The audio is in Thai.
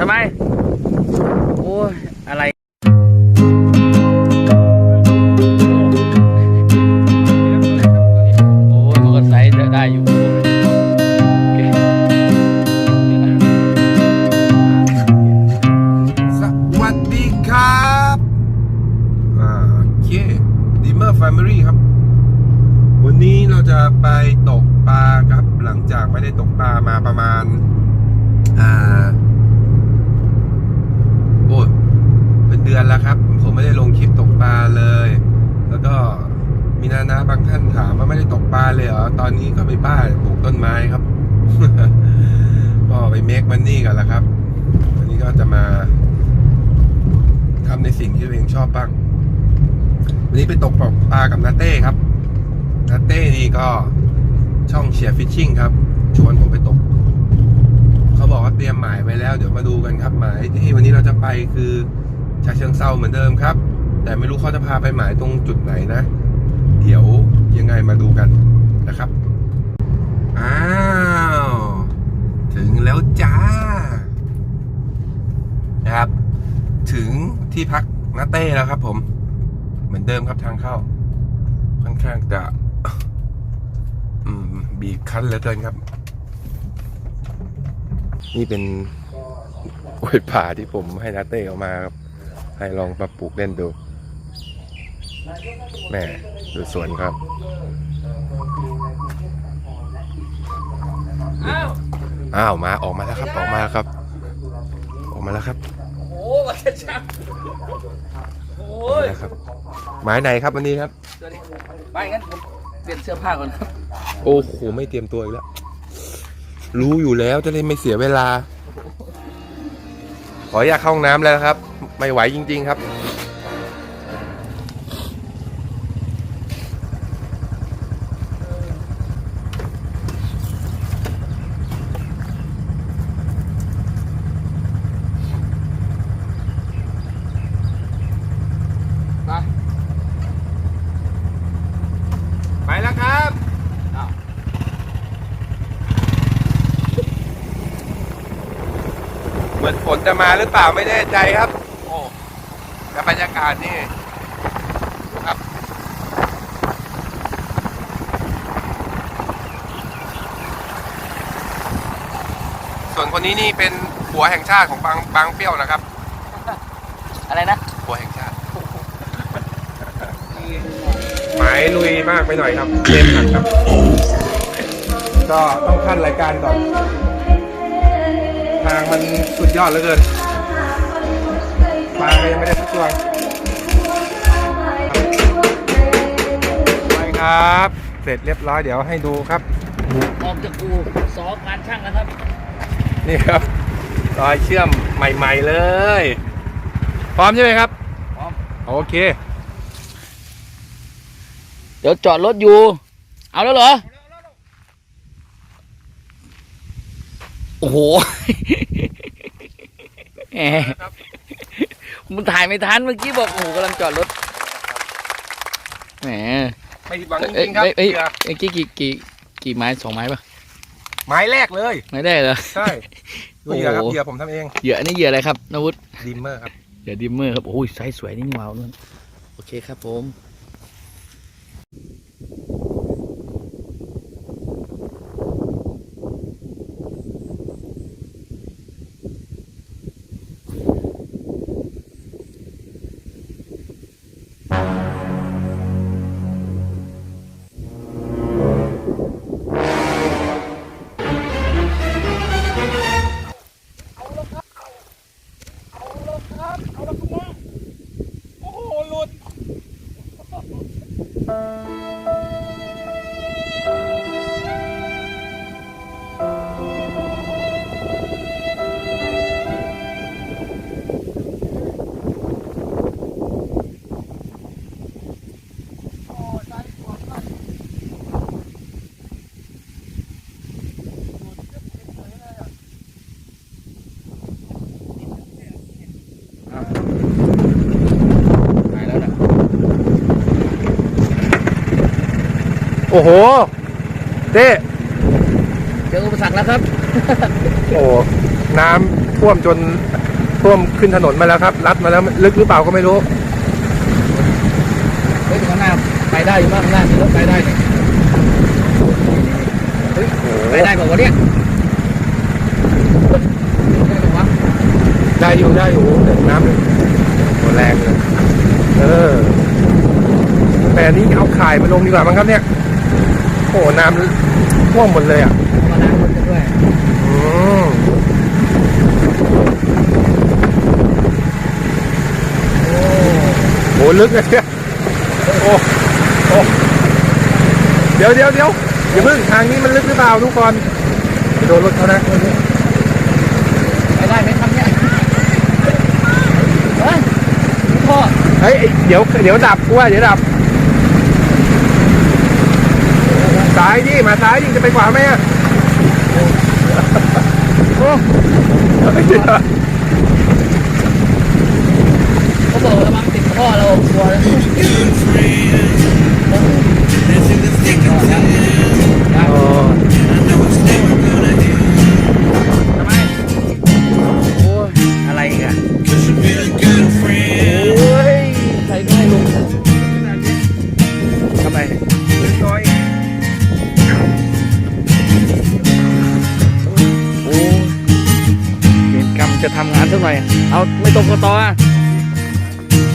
ทำไม โอ้ยอะไรโอ้ยมันก็ไซส์ได้อยู่สวัสดีครับอ่าโอเคดีเมอร์แฟมิลี่ครับ วันนี้เราจะไปตกปลาครับ หลังจากไม่ได้ตกปลามาประมาณ อ่า โอ้ยเป็นเดือนแล้วครับ ผมไม่ได้ลงคลิปตกปลาเลย แล้วก็ มีนานาบางท่านถามว่าไม่ได้ตกปลาเลยเหรอ ตอนนี้ก็ไปบ้านปลูกต้นไม้ครับ ก็ไปเมคมันนี่กันแล้วครับ วันนี้ก็จะมาทำในสิ่งที่ตัวเองชอบบ้าง วันนี้ไปตกปลากับนาเต้ครับ นาเต้นี่ก็ช่องเชียร์ฟิชชิ่งครับ ชวนผมไปตก เขาบอกว่าเตรียมหมายไว้แล้ว เดี๋ยวมาดูกันครับ หมายที่วันนี้เราจะไปคือชาเชิงเซาเหมือนเดิมครับ แต่ไม่รู้เขาจะพาไปหมายตรงจุดไหนนะ เดี๋ยวยังไงมาดูกันนะครับ อ้าว ถึงแล้วจ้า นะครับ ถึงที่พักนาเต้แล้วครับผม เหมือนเดิมครับทางเข้า ค่อนข้างจะบีบคั้นเหลือเกินครับ นี่เป็นกล้วยป่าที่ผมให้นาเต้เอามาครับ ให้ลองมาปลูกเล่นดู แหม่ดูสวนครับอ้าวอ้าวมาออกมาแล้วครับออกมาแล้วครับ ออกมาแล้วครับโอ้วัชชังโอ้ออกมายแล้วครับหมายไหนครับวันนี้ครับตัวนี้ไปงั้นผมเปลี่ยนเสื้อผ้าก่อนครับ โอ้โหไม่เตรียมตัวอีกแล้วรู้อยู่แล้วจะได้ไม่เสียเวลา ขออยากเข้าห้องน้ำแล้วนะครับ ไม่ไหวจริง ๆ ครับ ไป ไปแล้วครับ อ้าว เห มือนฝนจะมาหรือเปล่าไม่แน่ใจครับ โอ้แต่บรรยากาศนี่ดูครับส่วนคนนี้นี่เป็นหัวแห่งชาติของบางบางเปรี้ยวนะครับ อะไรนะ หัวแห่งชาติหมายลุยมากไปหน่อยครับเล่นหนักครับ ก็ต้องขั้นรายการก่อน ทางมันสุดยอดเหลือเกินปลาก็ยังไม่ได้สักตัวไปครับ เสร็จเรียบร้อยเดี๋ยวให้ดูครับ ออกจากกูสองงานช่างนะครับ นี่ครับรอยเชื่อมใหม่ ๆเลย พร้อมใช่ไหมครับ พร้อม โอเค เดี๋ยวจอดรถอยู่ เอาแล้วเหรอ โอ้โหแหมมันถ่ายไม่ทันเมื่อกี้บอกโอ้โหกำลังจอดรถแหมไม่ผิดหวังจเอ้ยริงๆครับเอ้ยเอ้ยเหยื่อเมื่อกี้กี่กี่กี่ไม้สองไม้ปะไม้แรกเลย ไม่ได้เหรอ ใช่ดูเหยื่อครับโอ้โห เหยื่อผมทำเองเหยื่ออันนี้เหยื่ออะไรครับนวุฒิดิมเมอร์ครับ เหยื่อดิมเมอร์ครับโอ้ยไซส์สวยนี่ว้าวด้วยโอเคครับผม ห โอ้โหเต้เจออุปสรรคแล้วครับ โอ้น้ำท่วมจนท่วมขึ้นถนนมาแล้วครับรัดมาแล้วลึกหรือเปล่าก็ไม่รู้ เฮ้ยข้างหน้าไปได้อยู่บ้างข้างหน้ามีรถไปได้เนี่ยเฮ้ยไปได้บอกว่าวะเนี่ยได้ปะวะได้อยู่ได้อยู่แต่น้ำโหแรงเลยเออแต่อันนี้เอาข่ายมาลงดีกว่ามั้งครับเนี่ย โอ้โหน้ำท่วมหมดเลยอะเอามาล้างรถกันด้วยอืมโอ้โหลึกเลยเนี่ยโอ้โอ้เดี๋ยวเดี๋ยวเดี๋ยวอย่าเพิ่งทางนี้มันลึกหรือเปล่าทุกคนไปโดนรถเขานะไปได้ไหมครับเนี่ยเฮ้ยพ่อเฮ้ยไอ้เดี๋ยวเดี๋ยวดับกูว่าเดี๋ยวดับ ซ้ายดิมาซ้ายดิจะไปขวาไหมอะโอ้เฮ้ยเขาบอกระวังติดพ่อเรากลัวแล้ว สักหน่อย เอาไม่ตรงกตอ